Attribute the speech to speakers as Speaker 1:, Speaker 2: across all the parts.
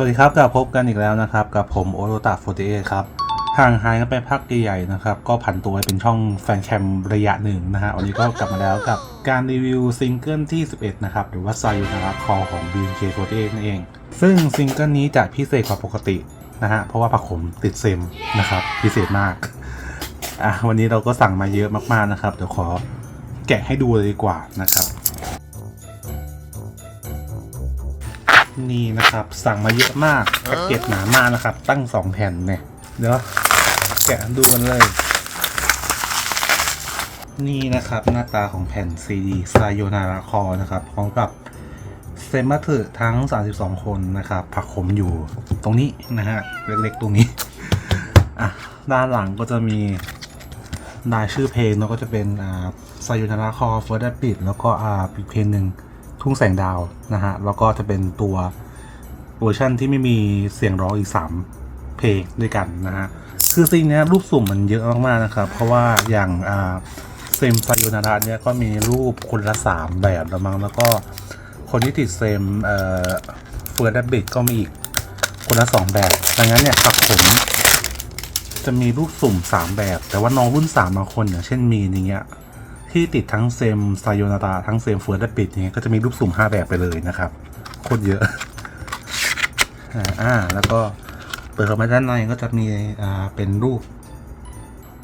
Speaker 1: สวัสดีครับกลับพบกันอีกแล้วนะครับ กับผมโอโรตา48ครับ ห่างหายกันไปพักใหญ่ๆนะครับ ก็ผันตัวไปเป็นช่องแฟนแคมระยะหนึ่งนะฮะวันนี้ก็กลับมาแล้วกับการรีวิวซิงเกิลที่ 11 นะครับ หรือว่า s a y o n a r a Call ของ BNK48 นั่นเอง ซึ่งซิงเกิลนี้จะพิเศษกว่าปกตินะฮะเพราะว่าผักผมติดเซมนะครับ พิเศษมากอะวันนี้เราก็สั่งมาเยอะมากๆนะครับ เดี๋ยวขอแกะให้ดูเลยดีกว่านะครับ นี่นะครับ สั่งมาเยอะมากแพ็กเกจหนามากนะครับ ตั้งสองแผ่นเนี่ย เดี๋ยวแกะดูกันเลย นี่นะครับหน้าตาของแผ่นซีดีซายโยนาราคอนะครับพร้อมกับเซมมาถึทั้ง 32 คนนะครับ ผักขมอยู่ตรงนี้นะฮะ เล็กๆตรงนี้ อะ ด้านหลังก็จะมีรายชื่อเพลงแล้วก็จะเป็นอ่าซายโยนาราคอเฟิร์สปิดแล้วก็อ่าอีกเพลงหนึ่ง ทุ่งแสงดาวนะฮะ แล้วก็จะเป็นตัวเวอร์ชันที่ไม่มีเสียงร้องอีก 3 เพลงด้วยกันนะฮะ คือซิงเนี้ยรูปสุ่มมันเยอะมากๆนะครับ เพราะว่าอย่างอ่าเซมไซโยนาระเนี่ยก็มีรูปคนละ 3 แบบแล้วมั้งแล้วก็คนที่ติดเซมเอ่อเฟิร์ดบิดก็มีอีกคนละ 2 แบบ ดังนั้นเนี่ยครับผมจะมีรูปสุ่ม 3 แบบ แต่ว่าน้องรุ่น 3 บางคนอย่างเช่นมีนอย่างเงี้ย ที่ติดทั้งเซมไซโยนาตาทั้งเซมเฟิร์สและปิดอย่างเงี้ยก็จะมีรูปสุ่ม 5 แบบไปเลยนะครับโคตรเยอะอ่าแล้วก็เปิดเข้ามาด้านในก็จะมีอ่าเป็นรูป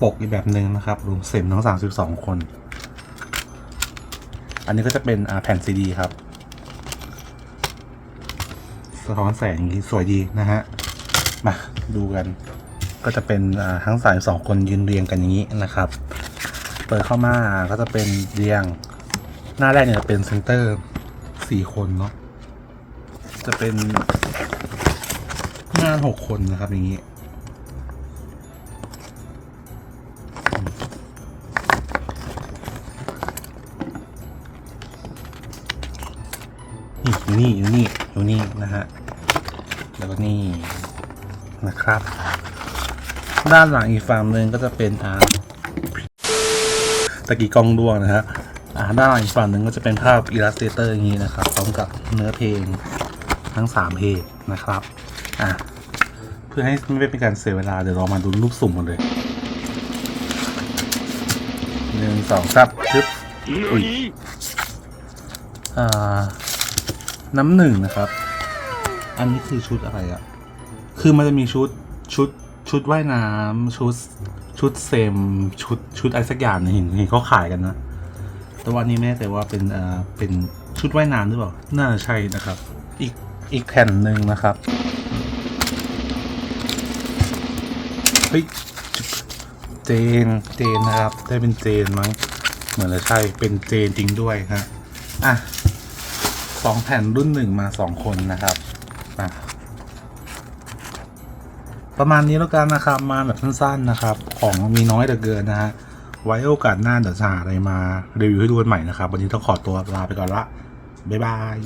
Speaker 1: ปกอีกแบบหนึ่งนะครับรวมเซมทั้ง 32 คน อันนี้ก็จะเป็นอ่าแผ่นซีดีครับสะท้อนแสงสวยดีนะฮะ มาดูกัน ก็จะเป็นอ่าทั้งสายสองคนยืนเรียงกันอย่างนี้นะครับ เปิดเข้ามาก็จะเป็นเรียง หน้าแรกเนี่ยจะเป็นเซนเตอร์สี่คนเนาะจะเป็นงานหกคนนะครับอย่างนี้ นี่อยู่นี่อยู่นี่อยู่นี่นะฮะ แล้วก็นี่นะครับ ด้านหลังอีกฝั่งหนึ่งก็จะเป็นอ่า ตะกี้กล้องร่วงนะฮะอ่าด้านหลังอีกฝั่งหนึ่งก็จะเป็นภาพอิลลัสเตเตอร์อย่างนี้นะครับพร้อมกับเนื้อเพลงทั้งสามเพลงนะครับอะเพื่อให้ไม่เป็นการเสียเวลาเดี๋ยวเรามาดูรูปสุ่มกันเลยหนึ่งสองสามปึ๊บอุ้ยอ่าน้ำหนึ่งนะครับ อันนี้คือชุดอะไรอะคือมันจะมีชุดชุดชุดว่ายน้ำชุด ชุดเซมชุดชุดอะไรสักอย่างเห็นเห็นเขาขายกันนะ แต่ว่าอันนี้ไม่แน่ว่าเป็นอ่าเป็นชุดว่ายน้ำหรือเปล่า น่าจะใช่นะครับ อีกอีกแผ่นหนึ่งนะครับเฮ้ยเจนเจนนะครับ ได้เป็นเจนมั้งเหมือนจะใช่เป็นเจนจริงด้วยฮะอะสองแผ่นรุ่นหนึ่งมาสองคนนะครับอะ ประมาณนี้แล้วกันนะครับ มาแบบสั้นๆนะครับ ของมีน้อยแต่เกินนะฮะ ไว้โอกาสหน้าเดี๋ยวจะหาอะไรมารีวิวให้ดูกันใหม่นะครับ วันนี้ต้องขอตัวลาไปก่อนละ บ๊ายบาย